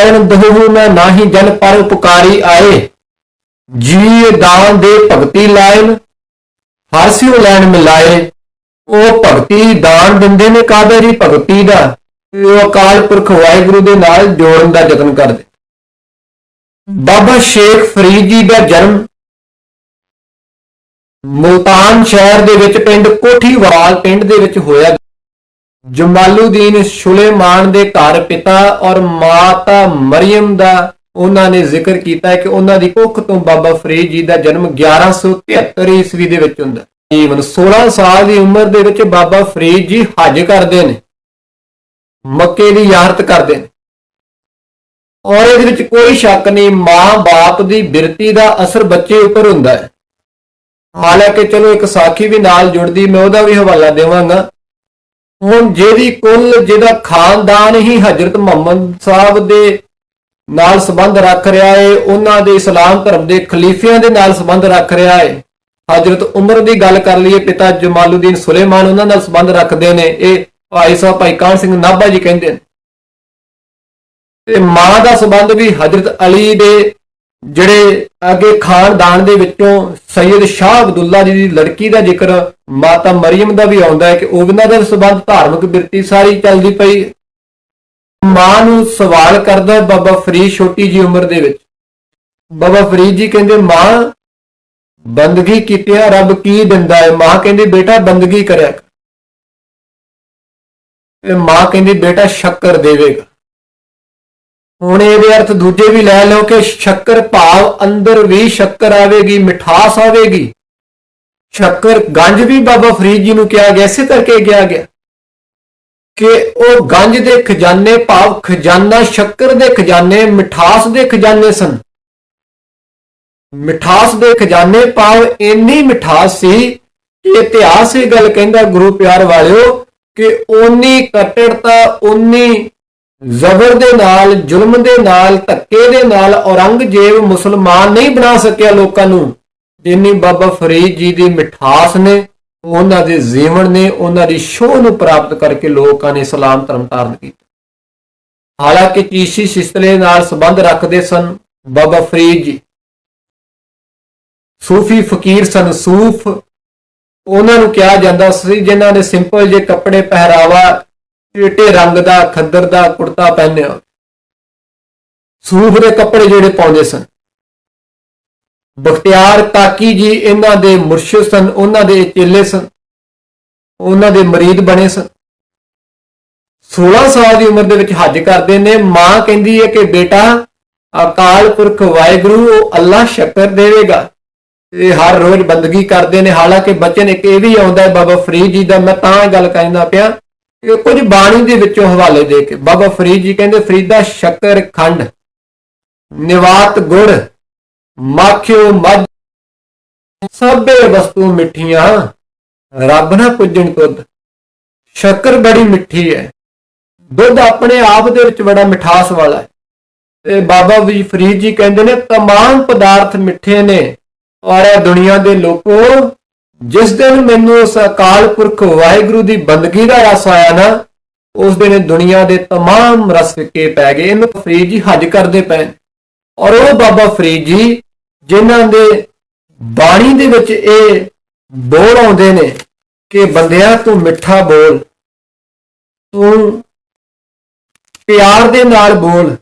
ਮਰਨ ਦਹੁ ਨਾ ਨਾਹੀ ਜਨ ਪਰ ਉਪਕਾਰੀ ਆਏ। ਜੀ ਦਾਨ ਦੇ ਭਗਤੀ ਲਾਇਨ, ਹਰ ਸਿਉ ਲੈਣ ਮਿਲਾਏ। ਉਹ ਭਗਤੀ ਦਾਨ ਦਿੰਦੇ ਨੇ ਕਾਹਦਾ ਜੀ ਭਗਤੀ ਦਾ। ਉਹ ਅਕਾਲ ਪੁਰਖ ਵਾਹਿਗੁਰੂ ਦੇ ਨਾਲ ਜੋੜਨ ਦਾ ਯਤਨ ਕਰਦੇ। ਬਾਬਾ ਸ਼ੇਖ ਫਰੀਦ ਜੀ ਦਾ ਜਨਮ ਮੁਲਤਾਨ ਸ਼ਹਿਰ ਦੇ ਵਿੱਚ ਪਿੰਡ ਕੋਠੀਵਾਲ ਪਿੰਡ ਦੇ ਵਿੱਚ ਹੋਇਆ। ਜਮਾਲੂਦੀਨ ਸੁਲੇਮਾਨ ਦੇ ਘਰ ਪਿਤਾ ਔਰ ਮਾਤਾ ਮਰੀਮ ਦਾ ਉਹਨਾਂ ਨੇ ਜ਼ਿਕਰ ਕੀਤਾ ਕਿ ਉਹਨਾਂ ਦੀ ਕੁੱਖ ਤੋਂ ਬਾਬਾ ਫਰੀਦ ਜੀ ਦਾ ਜਨਮ 1173 ਈਸਵੀ ਦੇ ਵਿੱਚ ਹੁੰਦਾ ਹੈ। 16 ਸਾਲ ਦੀ ਉਮਰ ਦੇ ਵਿੱਚ ਬਾਬਾ ਫਰੀਦ ਜੀ ਹੱਜ ਕਰਦੇ ਨੇ, ਮੱਕੇ ਦੀ ਯਾਰਤ ਕਰਦੇ ਨੇ। ਔਰ ਇਹਦੇ ਵਿੱਚ ਕੋਈ ਸ਼ੱਕ ਨਹੀਂ ਮਾਂ-ਬਾਪ ਦੀ ਬਿਰਤੀ ਦਾ ਅਸਰ ਬੱਚੇ ਉੱਪਰ ਹੁੰਦਾ ਹੈ। ਹਾਲਾਂਕਿ ਚਲੋ ਇੱਕ ਸਾਖੀ ਵੀ ਨਾਲ ਜੁੜਦੀ, ਮੈਂ ਉਹਦਾ ਵੀ ਹਵਾਲਾ ਦੇਵਾਂਗਾ। ਹੁਣ ਜਿਹਦੀ ਕੁੱਲ ਜਿਹਦਾ ਖਾਨਦਾਨ ਹੀ ਹਜ਼ਰਤ ਮੁਹੰਮਦ ਸਾਹਿਬ ਦੇ ਨਾਲ ਸੰਬੰਧ ਰੱਖ ਰਿਹਾ ਹੈ ਉਹਨਾਂ ਦੇ ਇਸਲਾਮ ਧਰਮ ਦੇ ਖਲੀਫਿਆਂ ਦੇ ਨਾਲ ਸੰਬੰਧ ਰੱਖ ਰਿਹਾ ਹੈ ਹਜ਼ਰਤ ਉਮਰ ਦੀ ਗੱਲ ਕਰ ਲਈਏ, ਪਿਤਾ ਜਮਾਲੂਦੀਨ ਸੁਲੇਮਾਨ ਉਹਨਾਂ ਨਾਲ ਸੰਬੰਧ ਰੱਖਦੇ ਨੇ। ਇਹ ਭਾਈ ਸਾਹਿਬ ਭਾਈ ਕਾਨ ਸਿੰਘ ਨਾਭਾ ਜੀ ਕਹਿੰਦੇ ਨੇ। ਤੇ ਮਾਂ ਦਾ ਸੰਬੰਧ ਵੀ ਹਜ਼ਰਤ ਅਲੀ ਦੇ ਜਿਹੜੇ ਅੱਗੇ ਖਾਨਦਾਨ ਦੇ ਵਿੱਚੋਂ ਸੈਯਦ ਸ਼ਾਹ ਅਬਦੁੱਲਾ ਜੀ ਦੀ ਲੜਕੀ ਦਾ ਜ਼ਿਕਰ ਮਾਤਾ ਮਰੀਮ ਦਾ ਵੀ ਆਉਂਦਾ ਹੈ ਕਿ ਉਹਨਾਂ ਦਾ ਸੰਬੰਧ ਧਾਰਮਿਕ ਬਿਰਤੀ ਸਾਰੀ ਚੱਲਦੀ ਪਈ। ਮਾਂ ਨੂੰ ਸਵਾਲ ਕਰਦਾ ਬਾਬਾ ਫਰੀਦ ਛੋਟੀ ਜੀ ਉਮਰ ਦੇ ਵਿੱਚ। ਬਾਬਾ ਫਰੀਦ ਜੀ ਕਹਿੰਦੇ, ਮਾਂ, ਬੰਦਗੀ ਕੀਤਿਆਂ ਰੱਬ ਕੀ ਦਿੰਦਾ ਹੈ ਮਾਂ ਕਹਿੰਦੀ, ਬੇਟਾ, ਬੰਦਗੀ ਕਰਿਆ ਕਰ। ਤੇ ਮਾਂ ਕਹਿੰਦੀ, ਬੇਟਾ, ਸ਼ੱਕਰ ਦੇਵੇਗਾ। ਹੁਣ ਇਹਦੇ ਅਰਥ ਦੂਜੇ ਵੀ ਲੈ ਲਓ ਕਿ ਸ਼ੱਕਰ ਭਾਵ ਅੰਦਰ ਵੀ ਸ਼ੱਕਰ ਆਵੇਗੀ, ਮਿਠਾਸ ਆਵੇਗੀ। ਸ਼ੱਕਰ ਗੰਜ ਵੀ ਬਾਬਾ ਫਰੀਦ ਜੀ ਨੂੰ ਕਿਹਾ ਗਿਆ, ਇਸੇ ਕਰਕੇ ਕਿਹਾ ਗਿਆ। ਕਿ ਉਹ ਗੰਜ ਦੇ ਖਜ਼ਾਨੇ ਭਾਵ ਖਜ਼ਾਨਾ, ਸ਼ੱਕਰ ਦੇ ਖਜ਼ਾਨੇ, ਮਿਠਾਸ ਦੇ ਖਜ਼ਾਨੇ ਸਨ। ਮਿਠਾਸ ਦੇ ਖਜ਼ਾਨੇ ਭਾਵ ਇੰਨੀ ਮਿਠਾਸ ਸੀ ਕਿ ਇਤਿਹਾਸ ਇਹ ਗੱਲ ਕਹਿੰਦਾ, ਗੁਰੂ ਪਿਆਰ ਵਾਲਿਓ, ਕਿ ਓਨੀ ਕੱਟੜਤਾ, ਓਨੀ ਜ਼ਬਰ ਦੇ ਨਾਲ, ਜ਼ੁਲਮ ਦੇ ਨਾਲ, ਧੱਕੇ ਦੇ ਨਾਲ ਔਰੰਗਜ਼ੇਬ ਮੁਸਲਮਾਨ ਨਹੀਂ ਬਣਾ ਸਕਿਆ ਲੋਕਾਂ ਨੂੰ। ਜਿੰਨੀ ਬਾਬਾ ਫਰੀਦ ਜੀ ਦੀ ਮਿਠਾਸ ਨੇ, ਉਹਨਾਂ ਦੇ ਜੀਵਨ ਨੇ, ਉਹਨਾਂ ਦੀ ਸ਼ੋਹ ਨੂੰ ਪ੍ਰਾਪਤ ਕਰਕੇ ਲੋਕਾਂ ਨੇ ਇਸਲਾਮ ਧਰਮ ਧਾਰਨ ਕੀਤਾ। ਹਾਲਾਂਕਿ ਚੀਸ਼ੀ ਸਿਸਤਲੇ ਨਾਲ ਸੰਬੰਧ ਰੱਖਦੇ ਸਨ ਬਾਬਾ ਫਰੀਦ ਜੀ। ਸੂਫੀ ਫਕੀਰ ਸਨ ਸੂਫ। ਉਹਨਾਂ ਨੂੰ ਕਿਹਾ ਜਾਂਦਾ ਸੀ, ਜਿਨ੍ਹਾਂ ਨੇ ਸਿੰਪਲ ਜੇ ਕੱਪੜੇ ਪਹਿਰਾਵਾ ਚਿੱਟੇ ਰੰਗ ਦਾ, ਖੱਦਰ ਦਾ, ਕੁੜਤਾ ਪਹਿਨਿਆ। ਸੂਫ ਦੇ ਕੱਪੜੇ ਜਿਹੜੇ ਪਾਉਂਦੇ ਸਨ। ਬਖਤਿਆਰ ਤਾਕੀ ਜੀ ਇਹਨਾਂ ਦੇ ਮੁਰਸ਼ਿਦ ਸਨ, ਉਹਨਾਂ ਦੇ ਚੇਲੇ ਸਨ, ਉਹਨਾਂ ਦੇ ਮਰੀਦ ਬਣੇ ਸਨ। 16 ਸਾਲ ਦੀ ਉਮਰ ਦੇ ਵਿੱਚ ਹੱਜ ਕਰਦੇ ਨੇ। ਮਾਂ ਕਹਿੰਦੀ ਹੈ ਕਿ ਬੇਟਾ, ਅਕਾਲ ਪੁਰਖ ਵਾਹਿਗੁਰੂ, ਉਹ ਅੱਲਾ ਸ਼ਕਰ ਦੇਵੇਗਾ। ਇਹ ਹਰ ਰੋਜ਼ ਬੰਦਗੀ ਕਰਦੇ ਨੇ। ਹਾਲਾਂਕਿ ਬਚਨ ਇੱਕ ਇਹ ਵੀ ਆਉਂਦਾ ਹੈ, ਬਾਬਾ ਫਰੀਦ ਜੀ ਦਾ, ਮੈਂ ਤਾਂ ਇਹ ਗੱਲ ਕਹਿੰਦਾ ਪਿਆ ਕਿ ਕੁਝ ਬਾਣੀ ਦੇ ਵਿੱਚੋਂ ਹਵਾਲੇ ਦੇ ਕੇ ਬਾਬਾ ਫਰੀਦ ਜੀ ਕਹਿੰਦੇ ਫਰੀਦਾ ਸ਼ੱਕਰ ਖੰਡ ਨਿਵਾਤ ਗੁੜ ਮਾਖਿਓ ਮੱਝ ਸਭੇ ਵਸਤੂ ਮਿੱਠੀਆਂ ਰੱਬ ਨਾ ਪੁੱਜਣ ਤੁਧ ਸ਼ੱਕਰ ਬੜੀ ਮਿੱਠੀ ਹੈ ਦੁੱਧ ਆਪਣੇ ਆਪ ਦੇ ਵਿੱਚ ਬੜਾ ਮਿਠਾਸ ਵਾਲਾ ਹੈ ਤੇ ਬਾਬਾ ਵੀ ਫਰੀਦ ਜੀ ਕਹਿੰਦੇ ਨੇ तमाम ਪਦਾਰਥ ਮਿੱਠੇ ਨੇ ਔਰ ਇਹ ਦੁਨੀਆ ਦੇ ਲੋਕੋ ਜਿਸ ਦਿਨ ਮੈਨੂੰ ਉਸ ਅਕਾਲ ਪੁਰਖ ਵਾਹਿਗੁਰੂ ਦੀ ਬੰਦਗੀ ਦਾ ਰਸ ਆਇਆ ਨਾ ਉਸ ਦਿਨ ਦੁਨੀਆ ਦੇ तमाम ਰਸ ਫਿੱਕੇ ਪੈ ਗਏ ਇਹਨੂੰ ਫਰੀਦ ਜੀ ਹੱਜ ਕਰਦੇ ਪਏ ਨੇ। ਔਰ ਉਹ ਬਾਬਾ ਫਰੀਦ ਜੀ ਜਿਨ੍ਹਾਂ ਦੇ ਬਾਣੀ ਦੇ ਵਿੱਚ ਇਹ ਬੋਲ ਆਉਂਦੇ ਨੇ ਕਿ ਬੰਦਿਆ ਤੂੰ ਮਿੱਠਾ ਬੋਲ ਤੂੰ ਪਿਆਰ ਦੇ ਨਾਲ ਬੋਲ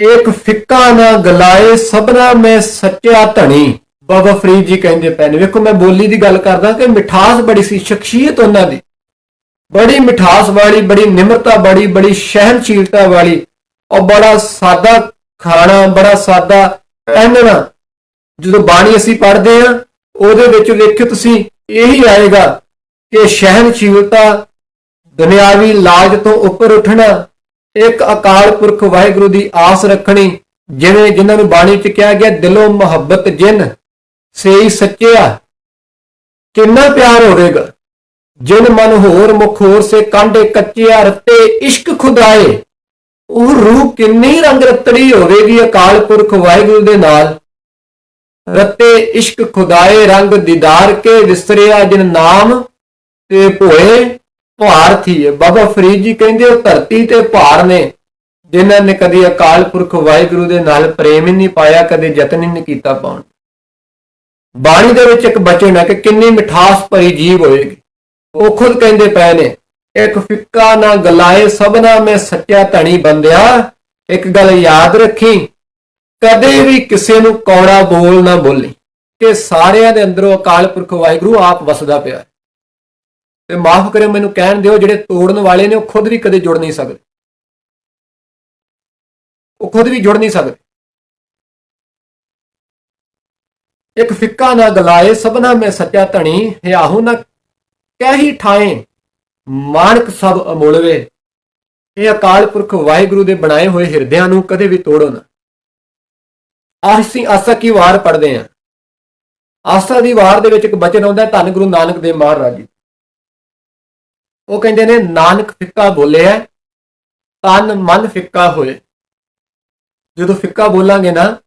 ਇੱਕ ਫਿੱਕਾ ਨਾ ਗਲਾਏ ਸਭਨਾ ਮੈਂ ਸੱਚਾ ਧਣੀ ਬਾਬਾ ਫਰੀਦ ਜੀ ਕਹਿੰਦੇ ਪਏ ਨੇ, ਵੇਖੋ ਮੈਂ ਬੋਲੀ ਦੀ ਗੱਲ ਕਰਦਾ ਕਿ ਮਿਠਾਸ ਬੜੀ ਸੀ, ਸ਼ਖਸੀਅਤ ਉਹਨਾਂ ਦੀ। ਬੜੀ ਮਿਠਾਸ ਵਾਲੀ, ਬੜੀ ਨਿਮਰਤਾ ਵਾਲੀ, ਬੜੀ ਸਹਿਨਸ਼ੀਲਤਾ ਵਾਲੀ, ਔਰ ਬੜਾ ਸਾਦਾ ਖਾਣਾ, ਬੜਾ ਸਾਦਾ ਪਹਿਨਣਾ। ਜਦੋਂ ਬਾਣੀ ਅਸੀਂ ਪੜ੍ਹਦੇ ਆ ਉਹਦੇ ਵਿੱਚ ਵੇਖਿਓ ਤੁਸੀਂ, ਇਹੀ ਆਏਗਾ ਕਿ ਸਹਿਨਸ਼ੀਲਤਾ ਦੁਨਿਆਵੀ ਲਾਜ ਤੋਂ ਉੱਪਰ ਉੱਠਣਾ, ਇੱਕ ਅਕਾਲ ਪੁਰਖ ਵਾਹਿਗੁਰੂ ਦੀ ਆਸ ਰੱਖਣੀ, ਜਿਵੇਂ ਜਿਨ੍ਹਾਂ ਨੂੰ ਬਾਣੀ ਚ ਕਿਹਾ ਗਿਆ, ਦਿਲੋਂ ਮੁਹੱਬਤ ਜਿਨ। ਸੇਈ ਸੱਚਿਆ ਕਿੰਨਾ ਪਿਆਰ ਹੋਵੇਗਾ? ਜਿਨ ਮਨ ਹੋਰ ਮੁਖ ਹੋਰ ਸੇ ਕਾਂਡੇ ਕੱਚਿਆ ਰਤੇ ਇਸ਼ਕ ਖੁਦਾਏ। ਉਹ ਰੂਹ ਕਿੰਨੀ ਰੰਗ ਰਤੜੀ ਹੋਵੇਗੀ ਅਕਾਲ ਪੁਰਖ ਵਾਹਿਗੁਰੂ ਦੇ ਨਾਲ। ਰਤੇ ਇਸ਼ਕ ਖੁਦਾਏ, ਰੰਗ ਦੀਦਾਰ ਕੇ ਵਿਸਰਿਆ ਜਿਨ ਨਾਮ ਤੇ ਭੋਏ ਭਾਰਥੀ ਹੈ ਬਾਬਾ ਫਰੀਦ ਜੀ ਕਹਿੰਦੇ ਉਹ ਧਰਤੀ ਤੇ ਭਾਰ ਨੇ, ਜਿਨ੍ਹਾਂ ਨੇ ਕਦੀ ਅਕਾਲ ਪੁਰਖ ਵਾਹਿਗੁਰੂ ਦੇ ਨਾਲ ਪ੍ਰੇਮ ਹੀ ਨਹੀਂ ਪਾਇਆ, ਕਦੇ ਯਤਨ ਹੀ ਨਹੀਂ ਕੀਤਾ ਪਾਉਣ। ਬਾਣੀ ਦੇ ਵਿੱਚ ਇੱਕ ਬਚਨ ਹੈ ਕਿ ਕਿੰਨੀ ਮਿਠਾਸ ਭਰੀ ਜੀਵ ਹੋਏਗੀ। ਉਹ ਖੁਦ ਕਹਿੰਦੇ ਪਏ ਨੇ, ਇੱਕ ਫਿੱਕਾ ਨਾ ਗਲਾਏ ਸਭਨਾ ਮੈਂ ਸੱਚਾ ਧਣੀ ਬੰਦਿਆ, ਇੱਕ ਗੱਲ ਯਾਦ ਰੱਖੀ, ਕਦੇ ਵੀ ਕਿਸੇ ਨੂੰ ਕੌੜਾ ਬੋਲ ਨਾ ਬੋਲੀ, ਕਿ ਸਾਰਿਆਂ ਦੇ ਅੰਦਰੋਂ ਅਕਾਲ ਪੁਰਖ ਵਾਹਿਗੁਰੂ ਆਪ ਵਸਦਾ ਪਿਆ ਤੇ ਮਾਫ ਕਰਿਓ, ਮੈਨੂੰ ਕਹਿਣ ਦਿਓ, ਜਿਹੜੇ ਤੋੜਨ ਵਾਲੇ ਨੇ, ਉਹ ਖੁਦ ਵੀ ਕਦੇ ਜੁੜ ਨਹੀਂ ਸਕਦੇ। ਉਹ ਖੁਦ ਵੀ ਜੁੜ ਨਹੀਂ ਸਕਦੇ। ਇੱਕ ਫਿੱਕਾ ਨਾ ਗਲਾਏ, ਸਭਨਾ ਮੈਂ ਸੱਚਾ ਧਣੀ ਹਿਆਹੂ ਨਾ ਕਹਿ ਠਾਏ ਮਾਨਕ ਸਭ ਅਮੋਲਵੇ। ਇਹ ਅਕਾਲ ਪੁਰਖ ਵਾਹਿਗੁਰੂ ਦੇ ਬਣਾਏ ਹੋਏ ਹਿਰਦਿਆਂ ਨੂੰ ਕਦੇ ਵੀ ਤੋੜੋ ਨਾ। ਅਸੀਂ ਆਸਾ ਕੀ ਵਾਰ ਪੜਦੇ ਆਂ? ਆਸਾ ਦੀ ਵਾਰ ਦੇ ਵਿੱਚ ਇੱਕ ਬਚਨ ਆਉਂਦਾ ਧੰਨ ਗੁਰੂ ਨਾਨਕ ਦੇਵ ਮਹਾਰਾਜ ਜੀ। ਉਹ ਕਹਿੰਦੇ ਨੇ, ਨਾਨਕ ਫਿੱਕਾ ਬੋਲਿਆ ਤਨ ਮਨ ਫਿੱਕਾ ਹੋਏ। ਜਦੋਂ ਫਿੱਕਾ ਬੋਲਾਂਗੇ ਨਾ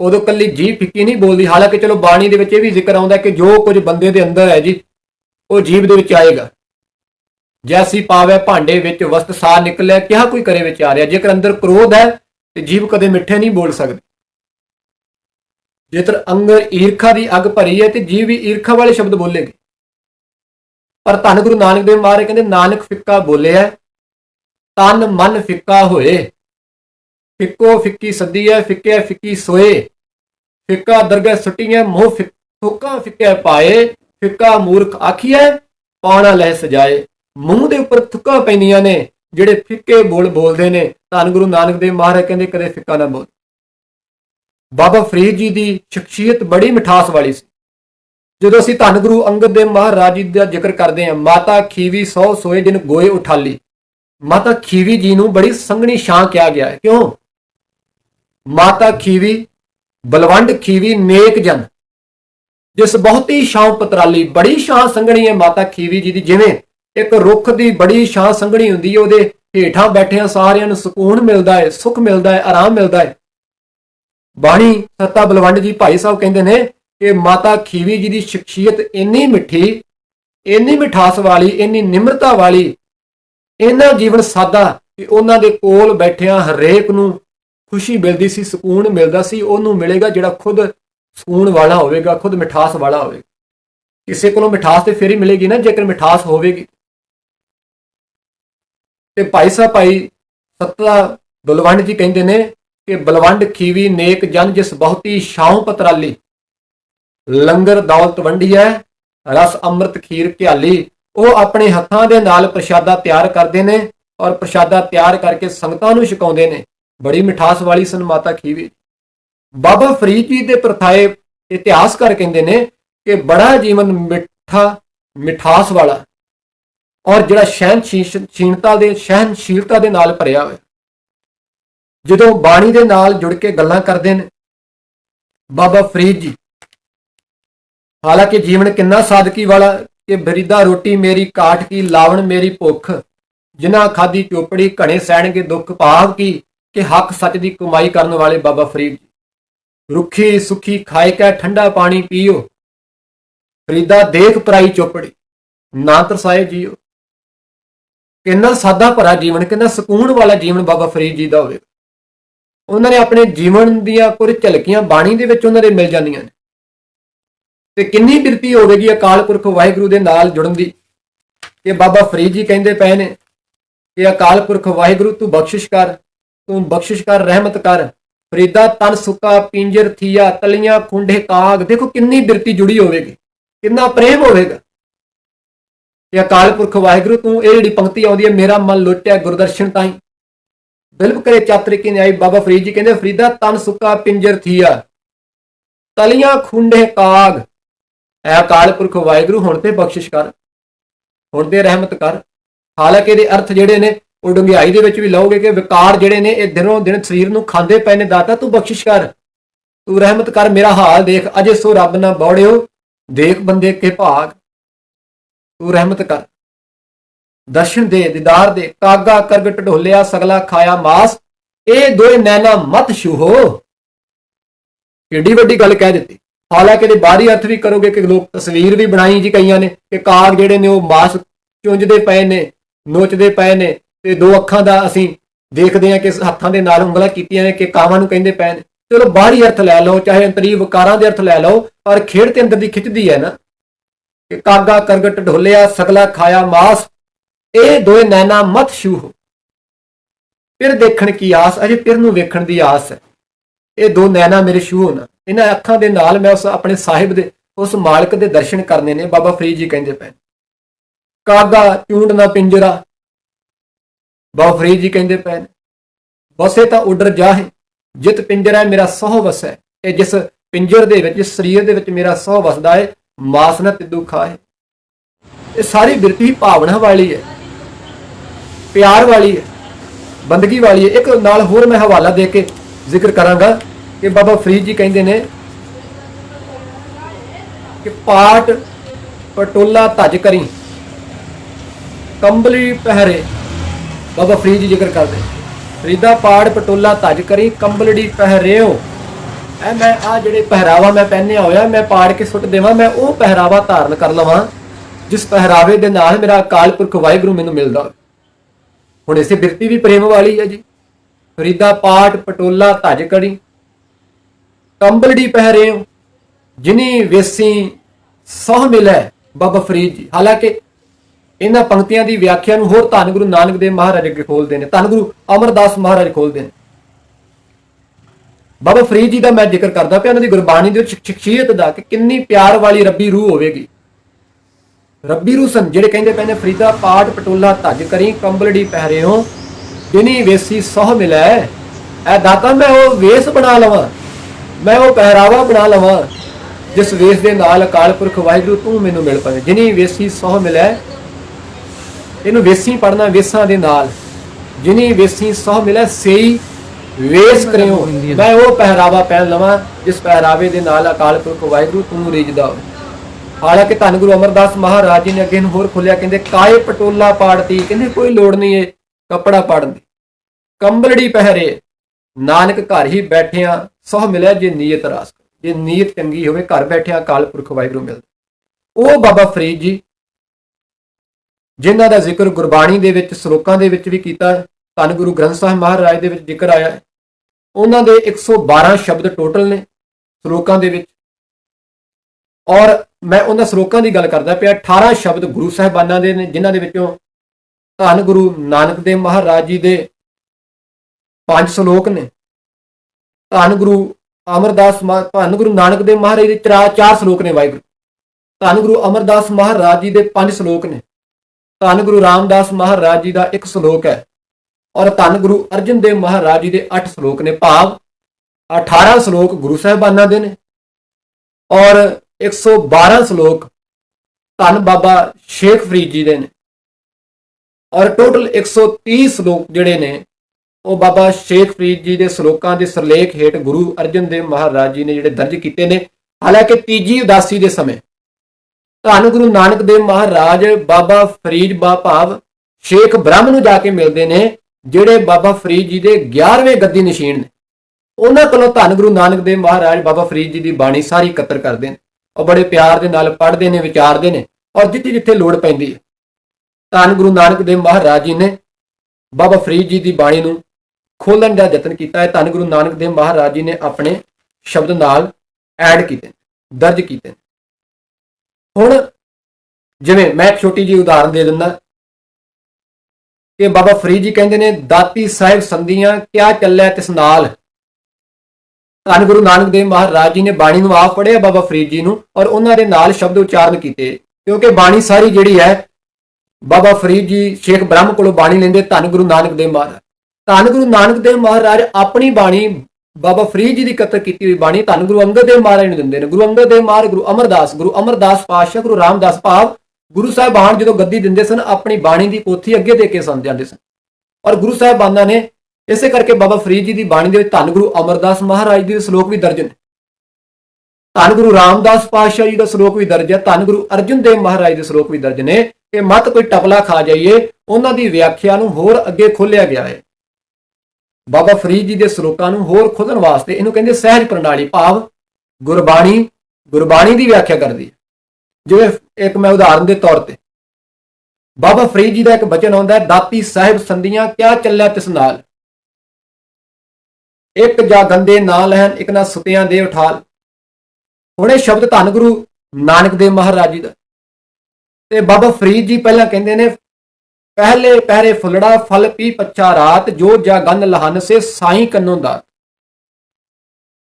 ਉਦੋਂ ਕੱਲੀ ਜੀਭ ਫਿੱਕੀ ਨਹੀਂ ਬੋਲਦੀ। ਹਾਲਾਂਕਿ ਚਲੋ ਬਾਣੀ ਦੇ ਵਿੱਚ ਇਹ ਵੀ ਜ਼ਿਕਰ ਆਉਂਦਾ ਕਿ ਜੋ ਕੁਝ ਬੰਦੇ ਦੇ ਅੰਦਰ ਹੈ ਜੀ, ਉਹ ਜੀਵ ਦੇ ਵਿੱਚ ਆਏਗਾ। ਜੈਸੀ ਪਾਵੇ ਭਾਂਡੇ ਵਿੱਚ ਵਸਤ ਸਾਰ ਨਿਕਲੇ ਕਿਹਾ ਕੋਈ ਕਰੇ ਵਿਚਾਰਿਆ ਜੇਕਰ ਅੰਦਰ ਕ੍ਰੋਧ ਹੈ, ਤੇ ਜੀਭ ਕਦੇ ਮਿੱਠੇ ਨਹੀਂ ਬੋਲ ਸਕਦੇ। ਜੇਕਰ ਅੰਦਰ ਈਰਖਾ ਦੀ ਅੱਗ ਭਰੀ ਹੈ, ਤੇ ਜੀਵ ਵੀ ਈਰਖਾ ਵਾਲੇ ਸ਼ਬਦ ਬੋਲੇਗੀ। ਪਰ ਧੰਨ ਗੁਰੂ ਨਾਨਕ ਦੇਵ ਮਹਾਰਾਜ ਕਹਿੰਦੇ, ਨਾਨਕ ਫਿੱਕਾ ਬੋਲਿਆ, ਤਨ ਮਨ ਫਿੱਕਾ ਹੋਏ। ਫਿੱਕੋ ਫਿੱਕੀ ਸੱਦੀ ਹੈ ਫਿੱਕਿਆ ਫਿੱਕੀ ਸੋਏ। ਫਿੱਕਾ ਦਰਗਹਿ ਸੁਟੀਆਂ ਮੋਹ ਫਿੱਕਾ ਫਿੱਕਿਆ ਪਾਏ। ਫਿੱਕਾ ਮੂਰਖ ਆਖੀਐ, ਪਾਣਾ ਲੈ ਸਜਾਏ। ਮੂੰਹ ਦੇ ਉੱਪਰ ਥੁੱਕਾਂ ਪੈਂਦੀਆਂ ਨੇ, ਜਿਹੜੇ ਫਿੱਕੇ ਬੋਲ ਬੋਲਦੇ ਨੇ। ਧੰਨ ਗੁਰੂ ਨਾਨਕ ਦੇਵ ਮਹਾਰਾਜ ਕਹਿੰਦੇ, ਕਦੇ ਫਿੱਕਾ ਨਾ ਬੋਲ। ਬਾਬਾ ਫਰੀਦ ਜੀ ਦੀ ਸ਼ਖਸੀਅਤ ਬੜੀ ਮਿਠਾਸ ਵਾਲੀ ਸੀ। ਜਦੋਂ ਅਸੀਂ ਧੰਨ ਗੁਰੂ ਅੰਗਦ ਦੇਵ ਮਹਾਰਾਜ ਜੀ ਦਾ ਜ਼ਿਕਰ ਕਰਦੇ ਹਾਂ, ਮਾਤਾ ਖੀਵੀ ਸੌ ਸੋਏ ਦਿਨ ਗੋਏ ਉਠਾਲੀ। ਮਾਤਾ ਖੀਵੀ ਜੀ ਨੂੰ ਬੜੀ ਸੰਘਣੀ ਛਾਂ ਕਿਹਾ ਗਿਆ ਹੈ। ਕਿਉਂ? ਮਾਤਾ ਖੀਵੀ, ਬਲਵੰਡ ਖੀਵੀ ਨੇਕ ਜਨ। ਜਿਸ ਬਹੁਤੀ ਛਾਂ ਪਤਰਾਲੀ, ਬੜੀ ਛਾਂ ਸੰਘਣੀ ਹੈ ਮਾਤਾ ਖੀਵੀ ਜੀ ਦੀ, ਜਿਵੇਂ ਇੱਕ ਰੁੱਖ ਦੀ ਬੜੀ ਛਾਂ ਸੰਘਣੀ ਹੁੰਦੀ ਹੈ, ਉਹਦੇ ਹੇਠਾਂ ਬੈਠਿਆਂ ਸਾਰਿਆਂ ਨੂੰ ਸਕੂਨ ਮਿਲਦਾ ਹੈ, ਸੁੱਖ ਮਿਲਦਾ ਹੈ, ਆਰਾਮ ਮਿਲਦਾ ਹੈ। ਬਾਣੀ ਸੱਤਾ ਬਲਵੰਡ ਜੀ ਭਾਈ ਸਾਹਿਬ ਕਹਿੰਦੇ ਨੇ ਕਿ ਮਾਤਾ ਖੀਵੀ ਜੀ ਦੀ ਸ਼ਖਸੀਅਤ ਇੰਨੀ ਮਿੱਠੀ, ਇੰਨੀ ਮਿਠਾਸ ਵਾਲੀ, ਇੰਨੀ ਨਿਮਰਤਾ ਵਾਲੀ, ਇੰਨਾ ਜੀਵਨ ਸਾਦਾ ਕਿ ਉਹਨਾਂ ਦੇ ਕੋਲ ਬੈਠਿਆਂ ਹਰੇਕ ਨੂੰ ਖੁਸ਼ੀ ਮਿਲਦੀ ਸੀ, ਸਕੂਨ ਮਿਲਦਾ ਸੀ, ਉਹਨੂੰ ਮਿਲੇਗਾ ਜਿਹੜਾ ਖੁਦ ਸਕੂਨ ਵਾਲਾ ਹੋਵੇਗਾ, ਖੁਦ ਮਿਠਾਸ ਵਾਲਾ ਹੋਵੇਗਾ। ਕਿਸੇ ਕੋਲੋਂ ਮਿਠਾਸ ਤੇ ਫੇਰ ਹੀ ਮਿਲੇਗੀ ਨਾ, ਜੇਕਰ ਮਿਠਾਸ ਹੋਵੇਗੀ। ਤੇ ਭਾਈ ਸਾਹਿਬ, ਭਾਈ ਸੱਤਾ ਬਲਵੰਡ ਜੀ ਕਹਿੰਦੇ ਨੇ ਕਿ ਬਲਵੰਡ, ਖੀਵੀ, ਨੇਕ, ਜਨ ਜਿਸ ਬਹੁਤੀ ਛਾਉ ਪਤਰਾਲੀ। ਲੰਗਰ ਦੌਲਤ ਵੰਡੀਐ ਰਸ ਅੰਮ੍ਰਿਤ, ਖੀਰ, ਘਿਆਲੀ। ਉਹ ਆਪਣੇ ਹੱਥਾਂ ਦੇ ਨਾਲ ਪ੍ਰਸ਼ਾਦਾ ਤਿਆਰ ਕਰਦੇ ਨੇ ਔਰ ਪ੍ਰਸ਼ਾਦਾ ਤਿਆਰ ਕਰਕੇ ਸੰਗਤਾਂ ਨੂੰ ਛਕਾਉਂਦੇ ਨੇ। ਬੜੀ ਮਿਠਾਸ ਵਾਲੀ ਸਨ ਮਾਤਾ ਖੀਵੀ ਬਾਬਾ ਫਰੀਦ ਜੀ ਦੇ ਪ੍ਰਥਾਏ ਇਤਿਹਾਸਕਾਰ ਕਹਿੰਦੇ ਨੇ ਕਿ ਬੜਾ ਜੀਵਨ ਮਿੱਠਾ, ਮਿਠਾਸ ਵਾਲਾ ਔਰ ਜਿਹੜਾ ਸਹਿਨਸ਼ੀਲਤਾ ਦੇ ਸਹਿਨਸ਼ੀਲਤਾ ਦੇ ਨਾਲ ਭਰਿਆ ਹੋਇਆ। ਜਦੋਂ ਬਾਣੀ ਦੇ ਨਾਲ ਜੁੜ ਕੇ ਗੱਲਾਂ ਕਰਦੇ ਨੇ, ਬਾਬਾ ਫਰੀਦ ਜੀ, ਹਾਲਾਂਕਿ ਜੀਵਨ ਕਿੰਨਾ ਸਾਦਗੀ ਵਾਲਾ ਕਿ ਬਰੀਦਾ ਰੋਟੀ ਮੇਰੀ, ਕਾਟ ਕੀ, ਲਾਵਣ ਮੇਰੀ ਭੁੱਖ, ਜਿਨ੍ਹਾਂ ਖਾਦੀ ਚੋਪੜੀ ਘਣੇ ਸਹਿਣਗੇ ਦੁੱਖ, ਭਾਵ ਕੀ ਕਿ ਹੱਕ ਸੱਚ ਦੀ ਕਮਾਈ ਕਰਨ ਵਾਲੇ ਬਾਬਾ ਫਰੀਦ ਜੀ। ਰੁੱਖੀ ਸੁੱਖੀ ਖਾਏ ਕੈ, ਠੰਡਾ ਪਾਣੀ ਪੀਓ। ਫਰੀਦਾ ਦੇਖ ਪਰਾਈ ਚੋਪੜੀ ਨਾ ਤਰਸਾਏ ਜੀਓ। ਕਿੰਨਾ ਸਾਦਾ ਭਰਾ ਜੀਵਨ, ਕਿੰਨਾ ਸਕੂਨ ਵਾਲਾ ਜੀਵਨ ਬਾਬਾ ਫਰੀਦ ਜੀ ਦਾ ਹੋਵੇ। ਉਹਨਾਂ ਨੇ ਆਪਣੇ ਜੀਵਨ ਦੀਆਂ ਕੁਝ ਝਲਕੀਆਂ ਬਾਣੀ ਦੇ ਵਿੱਚ ਉਹਨਾਂ ਦੇ ਮਿਲ ਜਾਂਦੀਆਂ ਨੇ। ਤੇ ਕਿੰਨੀ ਬਿਰਤੀ ਹੋਵੇਗੀ ਅਕਾਲ ਪੁਰਖ ਵਾਹਿਗੁਰੂ ਦੇ ਨਾਲ ਜੁੜਨ ਦੀ? ਕਿ ਬਾਬਾ ਫਰੀਦ ਜੀ ਕਹਿੰਦੇ ਪਏ ਨੇ ਕਿ ਅਕਾਲ ਪੁਰਖ ਵਾਹਿਗੁਰੂ ਤੂੰ ਬਖਸ਼ਿਸ਼ ਕਰ। ਤੂੰ ਬਖਸ਼ਿਸ਼ ਕਰ, ਰਹਿਮਤ ਕਰ। ਫਰੀਦਾ ਤਨ ਸੁੱਕਾ, ਪਿੰਜਰ ਥੀਆ, ਤਲੀਆਂ ਖੁੰਡੇ ਕਾਗ। ਦੇਖੋ ਕਿੰਨੀ ਬਿਰਤੀ ਜੁੜੀ ਹੋਵੇਗੀ, ਕਿੰਨਾ ਪ੍ਰੇਮ ਹੋਵੇਗਾ। ਕਿ ਅਕਾਲ ਪੁਰਖ ਵਾਹਿਗੁਰੂ, ਤੂੰ ਇਹ ਜਿਹੜੀ ਪੰਕਤੀ ਆਉਂਦੀ ਹੈ, ਮੇਰਾ ਮਨ ਲੁੱਟਿਆ ਗੁਰਦਰਸ਼ਨ ਤਾਈ। ਬਿਲਕੁਲ ਕਰੇ ਚਾਤਰਿਕੀ ਨੇ ਆਈ ਬਾਬਾ ਫਰੀਦ ਜੀ, ਕਹਿੰਦੇ, ਫਰੀਦਾ ਤਨ ਸੁੱਕਾ, ਪਿੰਜਰ ਥੀਆ, ਤਲੀਆਂ ਖੁੰਡੇ ਕਾਗ। ਐ ਅਕਾਲ ਪੁਰਖ ਵਾਹਿਗੁਰੂ, ਹੁਣ ਤੇ ਬਖਸ਼ਿਸ਼ ਕਰ, ਹੁਣ ਤੇ ਰਹਿਮਤ ਕਰ। ਹਾਲਾਂਕਿ ਇਹਦੇ ਅਰਥ ਜਿਹੜੇ ਨੇ ਉਹ ਡੁੰਗਿਆਈ ਦੇ ਵਿੱਚ ਵੀ ਲਓਗੇ ਕਿ ਵਿਕਾਰ ਜਿਹੜੇ ਨੇ ਇਹ ਦਿਨੋਂ ਦਿਨ ਸਰੀਰ ਨੂੰ ਖਾਂਦੇ ਪਏ ਨੇ ਦਾਤਾ, ਤੂੰ ਬਖਸ਼ਿਸ਼ ਕਰ। ਤੂੰ ਰਹਿਮਤ ਕਰ, ਮੇਰਾ ਹਾਲ ਦੇਖ, ਅਜੇ ਸੋ ਰੱਬ ਨਾ ਬੌੜਿਓ। ਦੇਖ ਬੰਦੇ ਕੇ ਭਾਗ। ਤੂੰ ਰਹਿਮਤ ਕਰ। ਦਰਸ਼ਨ ਦੇ, ਦੀਦਾਰ ਦੇ, ਕਾਗਾ ਕਰਗ ਢੋਲਿਆ, ਸਗਲਾ ਖਾਇਆ ਮਾਸ। ਇਹ ਦੋਏ ਨੈਣਾ ਮਤ ਛੂਹੋ। ਕਿੱਡੀ ਵੱਡੀ ਗੱਲ ਕਹਿ ਦਿੱਤੀ। ਹਾਲਾਂਕਿ ਇਹਦੇ ਬਾਹਰੀ ਅਰਥ ਵੀ ਕਰੋਗੇ ਕਿ ਲੋਕ ਤਸਵੀਰ ਵੀ ਬਣਾਈ ਜੀ ਕਈਆਂ ਨੇ ਕਿ ਕਾਗ ਜਿਹੜੇ ਨੇ ਉਹ ਮਾਸ ਚੁੰਝਦੇ ਪਏ ਨੇ, ਨੋਚਦੇ ਪਏ ਨੇ ਤੇ ਦੋ ਅੱਖਾਂ ਦਾ ਅਸੀਂ ਦੇਖਦੇ ਹਾਂ ਕਿ ਹੱਥਾਂ ਦੇ ਨਾਲ ਉਂਗਲਾਂ ਕੀਤੀਆਂ ਨੇ ਕਿ ਕਾਵਾਂ ਨੂੰ ਕਹਿੰਦੇ ਪੈਣ। ਚਲੋ ਬਾਹਰੀ ਅਰਥ ਲੈ ਲਓ, ਚਾਹੇ ਅੰਤਰੀ ਵਿਕਾਰਾਂ ਦੇ ਅਰਥ ਲੈ ਲਓ, ਪਰ ਖੇਡ ਤੇ ਅੰਦਰ ਦੀ ਖਿੱਚਦੀ ਹੈ ਨਾ। ਕਿ ਕਾਗਾ, ਕਰਗਟ, ਢੋਲਿਆ, ਸਗਲਾ, ਖਾਇਆ, ਮਾਸ, ਇਹ ਦੋਏ ਨੈਣਾ ਮਤ ਛੂ ਹੋ ਫਿਰ ਦੇਖਣ ਕੀ ਆਸ, ਅਜੇ ਫਿਰ ਨੂੰ ਵੇਖਣ ਦੀ ਆਸ ਹੈ। ਇਹ ਦੋ ਨੈਣਾ ਮੇਰੇ ਛੂ ਹੋਣਾ ਇਹਨਾਂ ਅੱਖਾਂ ਦੇ ਨਾਲ ਮੈਂ ਉਸ ਆਪਣੇ ਸਾਹਿਬ ਦੇ, ਉਸ ਮਾਲਕ ਦੇ ਦਰਸ਼ਨ ਕਰਨੇ ਨੇ, ਬਾਬਾ ਫਰੀਦ ਜੀ ਕਹਿੰਦੇ ਪਏ ਕਾਗਾ, ਚੂੰਡ ਨਾ ਪਿੰਜਰਾ ਬਾਬਾ ਫਰੀਦ ਜੀ ਕਹਿੰਦੇ ਪਏ ਨੇ, ਵਸੇ ਤਾਂ ਉੱਡਰ ਜਾਹੇ, ਜਿਤ ਪਿੰਜਰਾ ਮੇਰਾ ਸਹੁ ਵਸੈ, ਇਹ ਜਿਸ ਪਿੰਜਰ ਦੇ ਵਿੱਚ, ਸਰੀਰ ਦੇ ਵਿੱਚ ਮੇਰਾ ਸਹੁ ਵਸਦਾ ਹੈ ਮਾਸ ਨਾ ਤਿੱਦੂ ਖਾਏ ਇਹ ਸਾਰੀ ਬਿਰਤੀ ਭਾਵਨਾ ਵਾਲੀ ਹੈ ਪਿਆਰ ਵਾਲੀ ਹੈ ਬੰਦਗੀ ਵਾਲੀ ਹੈ ਇੱਕ ਨਾਲ ਹੋਰ ਮੈਂ ਹਵਾਲਾ ਦੇ ਕੇ ਜ਼ਿਕਰ ਕਰਾਂਗਾ ਕਿ ਬਾਬਾ ਫਰੀਦ ਜੀ ਕਹਿੰਦੇ ਨੇ ਕਿ ਪਾਠ ਪਟੋਲਾ ਧੱਜ ਕਰੀ, ਕੰਬਲੀ ਪਹਿਰੇ ਬਾਬਾ ਫਰੀਦ ਜੀ ਜ਼ਿਕਰ ਕਰਦੇ। ਫਰੀਦਾ ਪਾੜ ਪਟੋਲਾ ਧੱਜ ਕਰੀ, ਕੰਬਲੜੀ ਪਹਿਰਿਓ ਐ ਮੈਂ ਆ ਜਿਹੜੇ ਪਹਿਰਾਵਾ ਮੈਂ ਪਹਿਨਿਆ ਹੋਇਆ, ਮੈਂ ਪਾੜ ਕੇ ਸੁੱਟ ਦੇਵਾਂ, ਮੈਂ ਉਹ ਪਹਿਰਾਵਾ ਧਾਰਨ ਕਰ ਲਵਾਂ, ਜਿਸ ਪਹਿਰਾਵੇ ਦੇ ਨਾਲ ਮੇਰਾ ਅਕਾਲ ਪੁਰਖ ਵਾਹਿਗੁਰੂ ਮੈਨੂੰ ਮਿਲਦਾ। ਹੁਣ ਇਸੇ ਬਿਰਤੀ ਵੀ ਪ੍ਰੇਮ ਵਾਲੀ ਹੈ ਜੀ। ਫਰੀਦਾ ਪਾਠ ਪਟੋਲਾ ਧੱਜ ਕਰੀ, ਕੰਬਲੜੀ ਪਹਿਰਿਓ ਜਿਨੀ ਵੇਸੀ ਸਹ ਮਿਲੈ ਬਾਬਾ ਫਰੀਦ ਜੀ। ਹਾਲਾਂਕਿ ਇਹਨਾਂ ਪੰਕਤੀਆਂ ਦੀ ਵਿਆਖਿਆ ਨੂੰ ਹੋਰ ਧੰਨ ਗੁਰੂ ਨਾਨਕ ਦੇਵ ਮਹਾਰਾਜ ਅੱਗੇ ਖੋਲਦੇ ਨੇ, ਧੰਨ ਗੁਰੂ ਅਮਰਦਾਸ ਮਹਾਰਾਜ ਖੋਲਦੇ ਨੇ। ਬਾਬਾ ਫਰੀਦ ਜੀ ਦਾ ਮੈਂ ਜ਼ਿਕਰ ਕਰਦਾ ਪਿਆ ਉਹਨਾਂ ਦੀ ਗੁਰਬਾਣੀ ਦੇ ਵਿੱਚ ਸ਼ਖਸੀਅਤ ਦਾ ਕਿ ਕਿੰਨੀ ਪਿਆਰ ਵਾਲੀ ਰੱਬੀ ਰੂਹ ਹੋਵੇਗੀ। ਰੱਬੀ ਰੂਹ ਸਨ ਜਿਹੜੇ ਕਹਿੰਦੇ ਪੈਨੇ ਫਰੀਦਾ ਪਾਟ ਪਟੋਲਾ ਧੱਜ ਕਰੀ, ਕੰਬਲੜੀ ਪਹਿਰਿਓ ਜਿਨੀ ਵੇਸੀ ਸਹ ਮਿਲੈ। ਐ ਦਾਤਾ, ਮੈਂ ਉਹ ਵੇਸ ਬਣਾ ਲਵਾਂ, ਮੈਂ ਉਹ ਪਹਿਰਾਵਾ ਬਣਾ ਲਵਾਂ, ਜਿਸ ਵੇਸ ਦੇ ਨਾਲ ਅਕਾਲ ਪੁਰਖ ਵਾਹਿਗੁਰੂ ਤੂੰ ਮੈਨੂੰ ਮਿਲ ਪਵੇ, ਜਿਨੀ ਵੇਸੀ ਸਹ ਮਿਲੈ ਇਹਨੂੰ ਵੇਸੀ ਪੜਨਾ ਵੇਸਾਂ ਦੇ ਨਾਲ। ਜਿਨੀ ਵੇਸੀ ਸਹ ਮਿਲੈ, ਸੇਈ ਵੇਸ ਕਰਿਓ। ਮੈਂ ਉਹ ਪਹਿਰਾਵਾ ਪਹਿਨ ਲਵਾਂ, ਜਿਸ ਪਹਿਰਾਵੇ ਦੇ ਨਾਲ ਅਕਾਲ ਪੁਰਖ ਵਾਹਿਗੁਰੂ ਤੂੰ ਰਿਜਦਾ ਹੋਵੇ। ਹਾਲਾਂਕਿ ਧੰਨ ਗੁਰੂ ਅਮਰਦਾਸ ਮਹਾਰਾਜ ਜੀ ਨੇ ਅੱਗੇ ਨੂੰ ਹੋਰ ਖੋਲਿਆ, ਕਹਿੰਦੇ, ਕਾਏ ਪਟੋਲਾ ਪਾੜਤੀ? ਕਹਿੰਦੇ, ਕੋਈ ਲੋੜ ਨਹੀਂ ਏ ਕੱਪੜਾ ਪਾੜਨ ਦੀ। ਕੰਬਲੜੀ ਪਹਿਰੇ, ਨਾਨਕ ਘਰ ਹੀ ਬੈਠਿਆਂ ਸਹ ਮਿਲਿਆ ਜੇ ਨੀਅਤ ਰਾਸ ਜੇ ਨੀਅਤ ਚੰਗੀ ਹੋਵੇ, ਘਰ ਬੈਠਿਆਂ ਅਕਾਲ ਪੁਰਖ ਵਾਹਿਗੁਰੂ ਮਿਲਦਾ। ਉਹ ਬਾਬਾ ਫਰੀਦ ਜੀ ਜਿਨ੍ਹਾਂ ਦਾ ਜ਼ਿਕਰ ਗੁਰਬਾਣੀ ਦੇ ਵਿੱਚ, ਸ਼ਲੋਕਾਂ ਦੇ ਵਿੱਚ ਵੀ ਕੀਤਾ ਹੈ। ਧੰਨ ਗੁਰੂ ਗ੍ਰੰਥ ਸਾਹਿਬ ਮਹਾਰਾਜ ਦੇ ਵਿੱਚ ਜ਼ਿਕਰ ਆਇਆ ਹੈ। ਉਹਨਾਂ ਦੇ 112 ਸ਼ਬਦ ਟੋਟਲ ਨੇ ਸ਼ਲੋਕਾਂ ਦੇ ਵਿੱਚ। ਔਰ ਮੈਂ ਉਹਨਾਂ ਸ਼ਲੋਕਾਂ ਦੀ ਗੱਲ ਕਰਦਾ ਪਿਆ 18 ਸ਼ਬਦ ਗੁਰੂ ਸਾਹਿਬਾਨਾਂ ਦੇ ਨੇ, ਜਿਨ੍ਹਾਂ ਦੇ ਵਿੱਚੋਂ ਧੰਨ ਗੁਰੂ ਨਾਨਕ ਦੇਵ ਮਹਾਰਾਜ ਜੀ ਦੇ ਪੰਜ ਸ਼ਲੋਕ ਨੇ। ਧੰਨ ਗੁਰੂ ਅਮਰਦਾਸ ਮਹਾ- ਧੰਨ ਗੁਰੂ ਨਾਨਕ ਦੇਵ ਮਹਾਰਾਜ ਦੇ ਚਾਰ ਚਾਰ ਸ਼ਲੋਕ ਨੇ ਵਾਹਿਗੁਰੂ। ਧੰਨ ਗੁਰੂ ਅਮਰਦਾਸ ਮਹਾਰਾਜ ਜੀ ਦੇ ਪੰਜ ਸ਼ਲੋਕ ਨੇ। ਧੰਨ ਗੁਰੂ ਰਾਮਦਾਸ ਮਹਾਰਾਜ ਜੀ ਦਾ ਇੱਕ ਸ਼ਲੋਕ ਹੈ ਔਰ ਧੰਨ ਗੁਰੂ ਅਰਜਨ ਦੇਵ ਮਹਾਰਾਜ ਜੀ ਦੇ 8 ਸ਼ਲੋਕ ਨੇ ਭਾਵ 18 ਸ਼ਲੋਕ ਗੁਰੂ ਸਾਹਿਬਾਨਾਂ ਦੇ ਨੇ ਔਰ 112 ਸ਼ਲੋਕ ਧੰਨ ਬਾਬਾ ਸ਼ੇਖ ਫਰੀਦ ਜੀ ਦੇ ਨੇ ਔਰ ਟੋਟਲ 130 ਸ਼ਲੋਕ ਜਿਹੜੇ ਨੇ ਉਹ ਬਾਬਾ ਸ਼ੇਖ ਫਰੀਦ ਜੀ ਦੇ ਸ਼ਲੋਕਾਂ ਦੇ ਸਰਲੇਖ ਹੇਠ ਗੁਰੂ ਅਰਜਨ ਦੇਵ ਮਹਾਰਾਜ ਜੀ ਨੇ ਜਿਹੜੇ ਦਰਜ ਕੀਤੇ ਨੇ। ਹਾਲਾਂਕਿ ਤੀਜੀ ਉਦਾਸੀ ਦੇ ਸਮੇਂ ਧੰਨ ਗੁਰੂ ਨਾਨਕ ਦੇਵ ਮਹਾਰਾਜ ਬਾਬਾ ਫਰੀਦ ਬਾ ਸ਼ੇਖ ਬ੍ਰਹਮ ਨੂੰ ਜਾ ਕੇ ਮਿਲਦੇ ਨੇ ਜਿਹੜੇ ਬਾਬਾ ਫਰੀਦ ਜੀ ਦੇ 11ਵੇਂ ਗੱਦੀ ਨਸ਼ੀਨ ਨੇ। ਉਹਨਾਂ ਕੋਲੋਂ ਧੰਨ ਗੁਰੂ ਨਾਨਕ ਦੇਵ ਮਹਾਰਾਜ ਬਾਬਾ ਫਰੀਦ ਜੀ ਦੀ ਬਾਣੀ ਸਾਰੀ ਇਕੱਤਰ ਕਰਦੇ ਨੇ। ਉਹ ਬੜੇ ਪਿਆਰ ਦੇ ਨਾਲ ਪੜ੍ਹਦੇ ਨੇ ਵਿਚਾਰਦੇ ਨੇ ਔਰ ਜਿੱਥੇ ਜਿੱਥੇ ਲੋੜ ਪੈਂਦੀ ਹੈ। ਧੰਨ ਗੁਰੂ ਨਾਨਕ ਦੇਵ ਮਹਾਰਾਜ ਜੀ ਨੇ ਬਾਬਾ ਫਰੀਦ ਜੀ ਦੀ ਬਾਣੀ ਨੂੰ ਖੋਲਣ ਦਾ ਯਤਨ ਕੀਤਾ ਹੈ। ਧੰਨ ਗੁਰੂ ਨਾਨਕ ਦੇਵ ਮਹਾਰਾਜ ਜੀ ਨੇ ਆਪਣੇ ਸ਼ਬਦ ਨਾਲ ਐਡ ਕੀਤੇ ਨੇ, ਦਰਜ ਕੀਤੇ ਨੇ। ਹੁਣ ਜਿਵੇਂ ਮੈਂ ਛੋਟੀ ਜੀ ਉਦਾਹਰਨ ਦੇ ਦਿੰਦਾ ਕਿ ਬਾਬਾ ਫਰੀਦ ਜੀ ਕਹਿੰਦੇ ਨੇ, ਦਾਤੀ ਸਾਹਿਬ ਸੰਧੀਆਂ ਕਿਆ ਚੱਲਿਆ ਤਿਸ ਨਾਲ? ਧੰਨ ਗੁਰੂ ਨਾਨਕ ਦੇਵ ਮਹਾਰਾਜ ਜੀ ਨੇ ਬਾਣੀ ਨੂੰ ਆਪ ਪੜ੍ਹਿਆ ਬਾਬਾ ਫਰੀਦ ਜੀ ਨੂੰ ਔਰ ਉਹਨਾਂ ਦੇ ਨਾਲ ਸ਼ਬਦ ਉਚਾਰਨ ਕੀਤੇ। ਕਿਉਂਕਿ ਬਾਣੀ ਸਾਰੀ ਜਿਹੜੀ ਹੈ, ਬਾਬਾ ਫਰੀਦ ਜੀ, ਸ਼ੇਖ ਬ੍ਰਹਮ ਕੋਲੋਂ ਬਾਣੀ ਲੈਂਦੇ ਧੰਨ ਗੁਰੂ ਨਾਨਕ ਦੇਵ ਮਹਾਰਾਜ। ਧੰਨ ਗੁਰੂ ਨਾਨਕ ਦੇਵ ਮਹਾਰਾਜ, ਆਪਣੀ ਬਾਣੀ ਬਾਬਾ ਫਰੀਦ ਜੀ ਦੀ ਇਕੱਤਰ ਕੀਤੀ ਹੋਈ ਬਾਣੀ ਧੰਨ ਗੁਰੂ ਅੰਗਦ ਦੇਵ ਮਹਾਰਾਜ ਨੂੰ ਦਿੰਦੇ ਨੇ। ਗੁਰੂ ਅੰਗਦ ਦੇਵ ਮਹਾਰਾਜ, ਗੁਰੂ ਅਮਰਦਾਸ ਗੁਰੂ ਅਮਰਦਾਸ ਪਾਤਸ਼ਾਹ, ਗੁਰੂ ਰਾਮਦਾਸ ਭਾਵ, ਗੁਰੂ ਸਾਹਿਬਾਨ ਜਦੋਂ ਗੱਦੀ ਦਿੰਦੇ ਸਨ, ਆਪਣੀ ਬਾਣੀ ਦੀ ਪੋਥੀ ਅੱਗੇ ਦੇ ਕੇ ਸੰਦ ਜਾਂਦੇ ਸਨ। ਔਰ ਗੁਰੂ ਸਾਹਿਬਾਨਾਂ ਨੇ ਇਸੇ ਕਰਕੇ ਬਾਬਾ ਫਰੀਦ ਜੀ ਦੀ ਬਾਣੀ ਦੇ ਵਿੱਚ ਧੰਨ ਗੁਰੂ ਅਮਰਦਾਸ ਮਹਾਰਾਜ ਦੇ ਸ਼ਲੋਕ ਵੀ ਦਰਜ ਨੇ। ਧੰਨ ਗੁਰੂ ਰਾਮਦਾਸ ਪਾਤਸ਼ਾਹ ਜੀ ਦਾ ਸ਼ਲੋਕ ਵੀ ਦਰਜ ਹੈ, ਧੰਨ ਗੁਰੂ ਅਰਜਨ ਦੇਵ ਮਹਾਰਾਜ ਦੇ ਸ਼ਲੋਕ ਵੀ ਦਰਜ ਨੇ ਕਿ ਮਤ ਕੋਈ ਟਪਲਾ ਖਾ ਜਾਈਏ, ਉਹਨਾਂ ਦੀ ਵਿਆਖਿਆ ਨੂੰ ਹੋਰ ਅੱਗੇ ਖੋਲਿਆ ਗਿਆ ਹੈ। ਬਾਬਾ ਫਰੀਦ ਜੀ ਦੇ ਸ਼ਲੋਕਾਂ ਨੂੰ ਹੋਰ ਖੋਲਣ ਵਾਸਤੇ ਇਹਨੂੰ ਕਹਿੰਦੇ ਸਹਿਜ ਪ੍ਰਣਾਲੀ ਭਾਵ ਗੁਰਬਾਣੀ ਗੁਰਬਾਣੀ ਦੀ ਵਿਆਖਿਆ ਕਰਦੀ ਹੈ। ਜਿਵੇਂ ਇੱਕ ਮੈਂ ਉਦਾਹਰਨ ਦੇ ਤੌਰ ਤੇ ਬਾਬਾ ਫਰੀਦ ਜੀ ਦਾ ਇੱਕ ਬਚਨ ਆਉਂਦਾ ਹੈ, ਦਾਤੀ ਸਾਹਿਬ ਸੰਧੀਆਂ, ਕਿਆ ਚੱਲਿਆ ਤਿਸ ਨਾਲ? ਇੱਕ ਜਾ ਗੰਦੇ ਨਾ ਲਹਿਣ, ਇੱਕ ਨਾ ਸੁਤਿਆਂ ਦੇ ਉਠਾਲ। ਹੁਣ ਇਹ ਸ਼ਬਦ ਧੰਨ ਗੁਰੂ ਨਾਨਕ ਦੇਵ ਮਹਾਰਾਜ ਜੀ ਦਾ। ਤੇ ਬਾਬਾ ਫਰੀਦ ਜੀ ਪਹਿਲਾਂ ਕਹਿੰਦੇ ਨੇ ਪਹਿਲੇ ਪਹਿਰੇ ਫੁੱਲੜਾ, ਫਲ ਪੀ ਪੱਛਾ ਰਾਤ, ਜੋ ਜਾਗਨ ਲਹਨ ਸੇ ਸਾਈ ਕੰਨੋਂ ਦਾ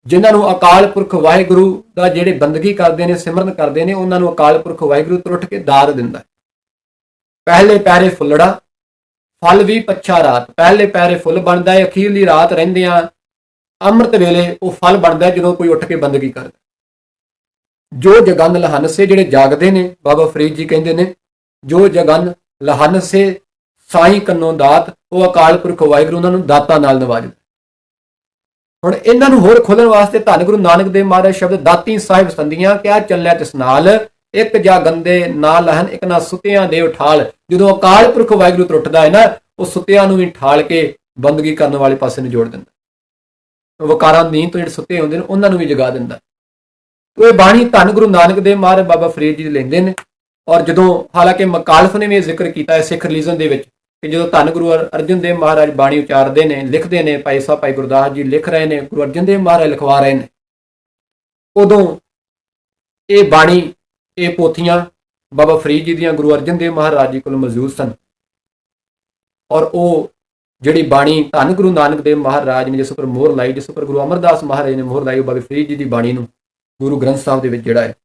ਜਿਨ੍ਹਾਂ ਨੂੰ ਅਕਾਲ ਪੁਰਖ ਵਾਹਿਗੁਰੂ ਦਾ ਜਿਹੜੇ ਬੰਦਗੀ ਕਰਦੇ ਨੇ, ਸਿਮਰਨ ਕਰਦੇ ਨੇ, ਉਹਨਾਂ ਨੂੰ ਅਕਾਲ ਪੁਰਖ ਵਾਹਿਗੁਰੂ ਤੁਰ ਉੱਠ ਕੇ ਦਾਤ ਦਿੰਦਾ ਹੈ। ਪਹਿਲੇ ਪੈਰੇ ਫੁੱਲੜਾ, ਫਲ ਵੀ ਪੱਛਾ ਰਾਤ। ਪਹਿਲੇ ਪਹਿਰੇ ਫੁੱਲ ਬਣਦਾ ਹੈ, ਅਖੀਰਲੀ ਰਾਤ ਰਹਿੰਦਿਆਂ ਅੰਮ੍ਰਿਤ ਵੇਲੇ ਉਹ ਫਲ ਬਣਦਾ ਜਦੋਂ ਕੋਈ ਉੱਠ ਕੇ ਬੰਦਗੀ ਕਰਦਾ ਜੋ ਜਗਨ ਲਹਨ ਸੇ ਜਿਹੜੇ ਜਾਗਦੇ ਨੇ, ਬਾਬਾ ਫਰੀਦ ਜੀ ਕਹਿੰਦੇ ਨੇ, ਜੋ ਜਗਨ ਲਹਨ ਸੇ ਸਾਈ ਕੰਨੋਂ ਦਾਤ, ਉਹ ਅਕਾਲ ਪੁਰਖ ਵਾਹਿਗੁਰੂ ਉਹਨਾਂ ਨੂੰ ਦਾਤਾਂ ਨਾਲ ਨਵਾਜਦਾ ਹੁਣ ਇਹਨਾਂ ਨੂੰ ਹੋਰ ਖੋਲਣ ਵਾਸਤੇ ਧੰਨ ਗੁਰੂ ਨਾਨਕ ਦੇਵ ਮਹਾਰਾਜ ਸ਼ਬਦ ਦਾਤੀ ਸਾਹਿਬ ਸੰਧੀਆਂ ਕਿਆ ਚੱਲਿਆ ਤਿਸ ਨਾਲ, ਇੱਕ ਜਾ ਗੰਦੇ, ਨਾ ਲਹਨ, ਇੱਕ ਨਾ ਸੁਤਿਆਂ ਦੇ ਉਠਾਲ। ਜਦੋਂ ਅਕਾਲ ਪੁਰਖ ਵਾਹਿਗੁਰੂ ਤਰੁੱਟਦਾ ਹੈ ਨਾ, ਉਹ ਸੁਤਿਆਂ ਨੂੰ ਵੀ ਠਾਲ ਕੇ ਬੰਦਗੀ ਕਰਨ ਵਾਲੇ ਪਾਸੇ ਨੂੰ ਜੋੜ ਦਿੰਦਾ। ਵਕਾਰਾਂ ਨੀਂਦ ਤੋਂ ਜਿਹੜੇ ਸੁੱਤੇ ਹੁੰਦੇ ਨੇ, ਉਹਨਾਂ ਨੂੰ ਵੀ ਜਗਾ ਦਿੰਦਾ। ਤੋ ਇਹ ਬਾਣੀ ਧੰਨ ਗੁਰੂ ਨਾਨਕ ਦੇਵ ਮਹਾਰਾਜ ਬਾਬਾ ਫਰੀਦ ਜੀ ਲੈਂਦੇ ਨੇ। ਔਰ ਜਦੋਂ ਹਾਲਾਂਕਿ ਮਕਾਲਫ ਨੇ ਵੀ ਇਹ ਜ਼ਿਕਰ ਕੀਤਾ ਹੈ ਸਿੱਖ ਰਿਲੀਜਨ ਦੇ ਵਿੱਚ, ਕਿ ਜਦੋਂ ਧੰਨ ਗੁਰੂ ਅਰ- ਅਰਜਨ ਦੇਵ ਮਹਾਰਾਜ ਬਾਣੀ ਉਚਾਰਦੇ ਨੇ, ਲਿਖਦੇ ਨੇ, ਭਾਈ ਸਾਹਿਬ, ਭਾਈ ਗੁਰਦਾਸ ਜੀ ਲਿਖ ਰਹੇ ਨੇ, ਗੁਰੂ ਅਰਜਨ ਦੇਵ ਮਹਾਰਾਜ ਲਿਖਵਾ ਰਹੇ ਨੇ, ਉਦੋਂ ਇਹ ਬਾਣੀ, ਇਹ ਪੋਥੀਆਂ ਬਾਬਾ ਫਰੀਦ ਜੀ ਦੀਆਂ ਗੁਰੂ ਅਰਜਨ ਦੇਵ ਮਹਾਰਾਜ ਜੀ ਕੋਲ ਮੌਜੂਦ ਸਨ। ਔਰ ਉਹ ਜਿਹੜੀ ਬਾਣੀ ਧੰਨ ਗੁਰੂ ਨਾਨਕ ਦੇਵ ਮਹਾਰਾਜ ਨੇ, ਜਿਸ ਉੱਪਰ ਮੋਹਰ ਲਾਈ, ਜਿਸ ਉੱਪਰ ਗੁਰੂ ਅਮਰਦਾਸ ਮਹਾਰਾਜ ਨੇ ਮੋਹਰ ਲਾਈ, ਉਹ ਬਾਬਾ ਫਰੀਦ ਜੀ ਦੀ ਬਾਣੀ ਨੂੰ ਗੁਰੂ ਗ੍ਰੰਥ ਸਾਹਿਬ ਦੇ ਵਿੱਚ ਜਿਹੜਾ ਹੈ